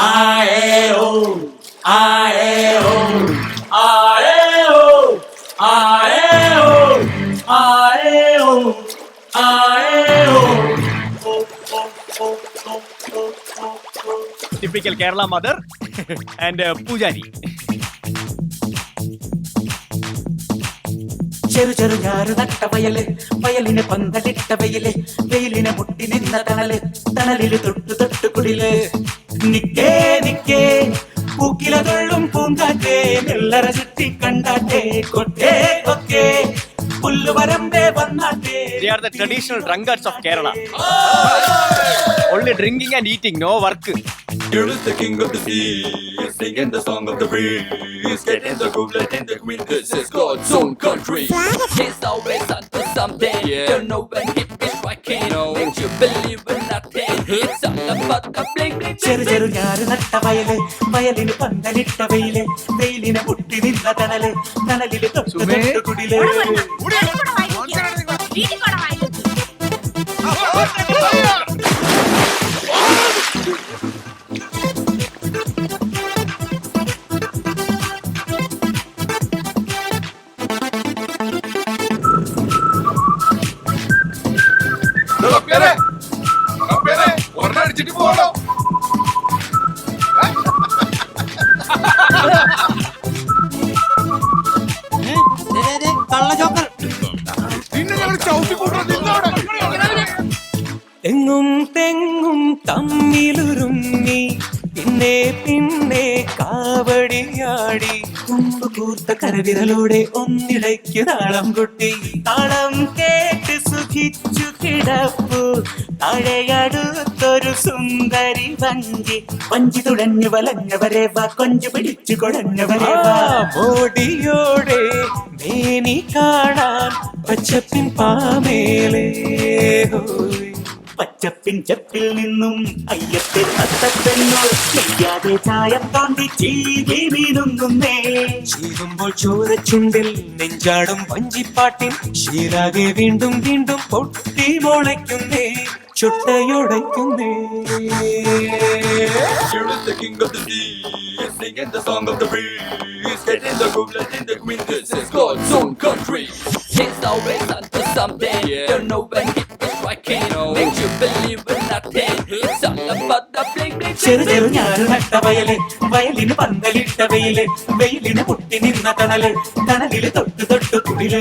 ആയേോ ആയേോ ആയേോ ആയേോ ആയേോ ആയേോ ടിപ്പിക്കൽ കേരള മദർ ആൻഡ് പൂജാരി ചെറു ചെറു ഞാറ് നട്ട വയൽ വയലിന് പന്തലിട്ട വെയിൽ വെയിലിനെ മുട്ടി നിന്ന തണൽ തണലിൽ തൊട്ടു തൊട്ടു കുടിൽ. நிக்கே நிக்கே பூக்கில தொழும் பூங்காற்றே மெல்ல ரசித்தி கண்டாற்றே கொட்டே கொக்கே புல்லு வரம்பே வந்தாற்றே They are the traditional drunkards of Kerala. Only drinking and eating, no work. Here is the king of the sea, singing the song of the breeze. Get in the groove, let in the queen, this is God's own country. It's always on to something, yeah. don't know when ചെറു ചെറു ഞാറ് നട്ട വയൽ വയലിന് പന്തലിട്ട വെയിൽ വെയിലിനെ മുട്ടി നിന്ന തണൽ തണലിൽ തൊട്ട് കുടിലേ. കുടിൽ അടിച്ചിട്ട് പോകണം പിന്നെ ഞങ്ങൾ ചവിട്ടി നിന്നോടെ എങ്ങും തെങ്ങും തമ്മിലുരുമ്മി. പിന്നെ പിന്നെ കാവടിയാടി. കൂർത്ത കരവിരലോടെ ഒന്നിടയ്ക്ക് താളം കൊട്ടി. താളം കേട്ട് സുഖിച്ചു കിടപ്പു. താഴെയടുത്തൊരു സുന്ദരി വഞ്ചി. വഞ്ചി തുഴഞ്ഞു വലഞ്ഞവരെ വാ കൊഞ്ചു പിടിച്ചു കൊടഞ്ഞവരെ വാടിയോടെ മേനി കാണാൻ പച്ചപ്പിൻ പാമേലേ ഹോയ് പച്ചപ്പിൻ നിന്നും അയ്യത്തെ തത്തപ്പെണ്ണോ ചെയ്യാതെ ചായം താണ്ടി ചീവി വീണുങ്ങുന്നേ ചീവുമ്പോൾ ചോരച്ചുണ്ടിൽ നെഞ്ചാടും വഞ്ചിപ്പാട്ടിൽ ശീലാകെ വീണ്ടും വീണ്ടും പൊട്ടി മുളയ്ക്കുന്നേ ചുട്ടയുടയ്ക്കുന്നേ Here the king of the sea, singing the song of the breeze, getting the groove, letting the queen. This is God's own country. He's always ചെറു ചെറു ഞാറ് നട്ട വയൽ വയലിന് പന്തലിട്ട വെയിൽ വെയിലിന് പൊട്ടി നിന്ന തണൽ തണലിൽ തൊട്ട് തൊട്ട് കുടിൽ.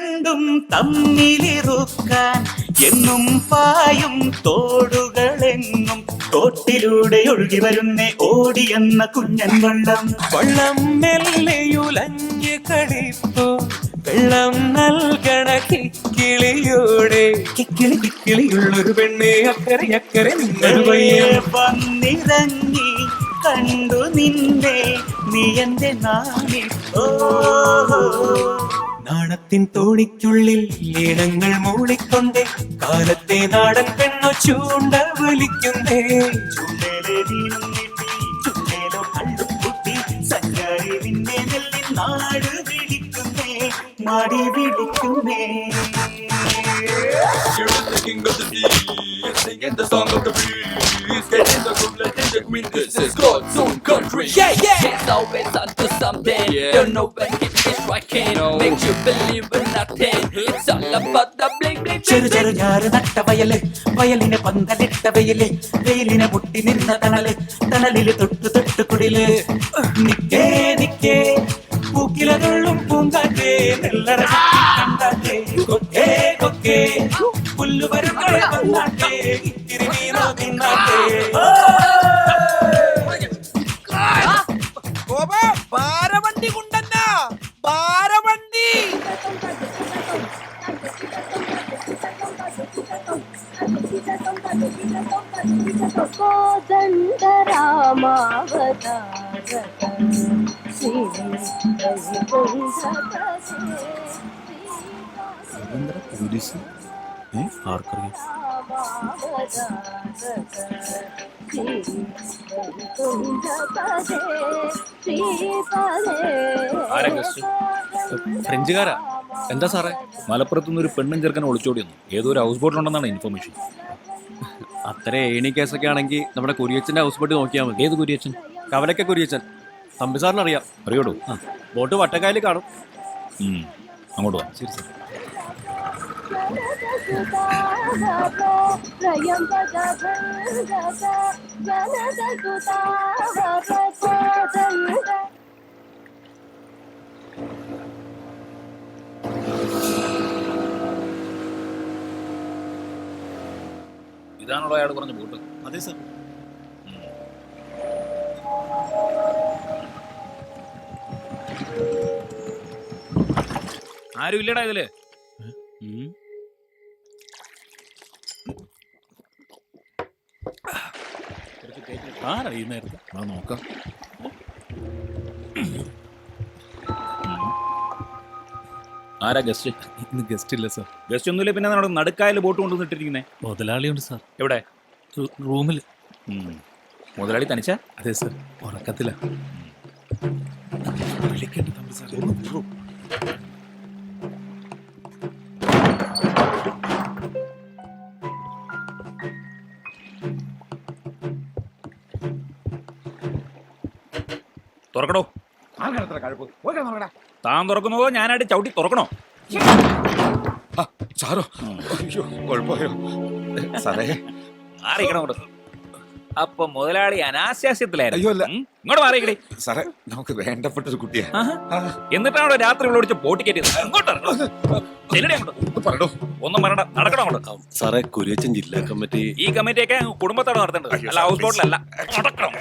ഞണ്ടും തമ്മിലിറുക്കാൻ എന്നും പായും തോടുകളെങ്ങും തോട്ടിലൂടെ ഒഴുകി വരുന്നേ ഓടിയെന്ന കുഞ്ഞൻ വെള്ളം. വെള്ളം മെല്ലയുലഞ്ഞ് കളിപ്പോ വെള്ളം നൽകണ കിക്കിളിയോടെ. കിക്കിളി കിക്കിളിയുള്ളൊരു പെണ്ണെ അക്കരെ അക്കരെ നിങ്ങൾ വന്നിറങ്ങി കണ്ടു നിന്നെ നീ എന്റെ നാണി. ഓ. നാണത്തിൻ തോണിക്കുള്ളിൽ ഈണങ്ങൾ മൂളിക്കൊണ്ടേ കാലത്തെ നാടൻ പെണ്ണു ചൂണ്ട വലിക്കുന്നേ. നാട് വിളിക്കുന്നേ മാടി വിളിക്കുന്നേ. Here the king of the sea, singing the song of the breeze, getting the groove, letting the queen. This is God's own country. Yeah, yeah. It's always onto something. Don't know when it is striking. Makes you believe in nothing. It's all about the bling bling. ചെറു ചെറു ഞാറ് നട്ട വയൽ വയലിന് പന്തലിട്ട വെയിൽ വെയിലിനെ മുട്ടി നിന്ന തണൽ തണലിൽ തൊട്ട് തൊട്ട് കുടിൽ നിക്കേ നിക്കേ പൂക്കിലകളും പൂങ്കാറ്റേ നെല്ലറ കണ്ടാറ്റേ കൊക്കേ കൊക്കേ വന്നാട്ടേ ഇത്തിരി బారవండి గుండన్నా బారవండి रविंद्र पुलिस हैं हार करके ഫ്രഞ്ചുകാരാ. എന്താ സാറേ? മലപ്പുറത്തുനിന്ന് ഒരു പെണ്ണും ചെറുക്കനെ ഒളിച്ചോടി വന്നു. ഏതോ ഒരു ഹൗസ് ബോട്ടിലുണ്ടെന്നാണ് ഇൻഫർമേഷൻ അത്ര ഏണി കേസൊക്കെ ആണെങ്കിൽ നമ്മുടെ കുരിയച്ചന്റെ ഹൗസ് ബോട്ട് നോക്കിയാൽ മതി. ഏത് കുരിയച്ചൻ? കവലക്ക കുരിയച്ചൻ. തമ്പി സാറിന് അറിയാം. അറിയോടോ? ആ. ബോട്ട് വട്ടക്കായലിൽ കാണും. അങ്ങോട്ട് വാ. ശരി സാർ ഇതാണല്ലോ അയാൾ പറഞ്ഞ ബോട്ട്. അതെ സർ. ആരും ഇല്ലടാ ഇതിൽ. ആരാ ഈ നേരത്തെ? ആ നോക്കാം. ആരാ ഗസ്റ്റ് ഇന്ന് ഗസ്റ്റ് ഇല്ല സാർ ഗസ്റ്റ് ഒന്നുമില്ല? പിന്നെ നമ്മുടെ നടുക്കായൽ ബോട്ട് കൊണ്ടുവന്നിട്ടിരിക്കുന്നേ മുതലാളിയുണ്ട് സാർ എവിടെ? റൂമിൽ ഉം. മുതലാളി തനിച്ച? അതെ സാർ ഉറക്കത്തില്ല വിളിക്കണ്ട തമ്പി സാർ തുറക്കണോ താൻ തുറക്കുന്നതോ ഞാനായിട്ട് ചവിട്ടി തുറക്കണോ? സാറോ അയ്യോ കുഴപ്പമായോ സാറേ. മാറിയിക്കണം അങ്ങോട്ട്. അപ്പൊ മുതലാളി അനാശാസ്യത്തിലായിരുന്നു? ഇങ്ങോട്ട് മാറിയിക്കടി സാറേ നമുക്ക് വേണ്ടപ്പെട്ട ഒരു കുട്ടിയാ എന്നിട്ടാണോ രാത്രി വിളിച്ച് ബോട്ട് കയറ്റിയത്. അങ്ങോട്ട്. ഒന്നും പറയണ്ട. നടക്കണം അങ്ങോട്ട്? സാറേ കുരിയച്ചൻ ജില്ലാ കമ്മിറ്റി ഈ കമ്മിറ്റിയൊക്കെ കുടുംബത്തോടെ നടത്തേണ്ടത്. അല്ല ഹൗസ് ബോട്ടിലല്ല. നടക്കണം?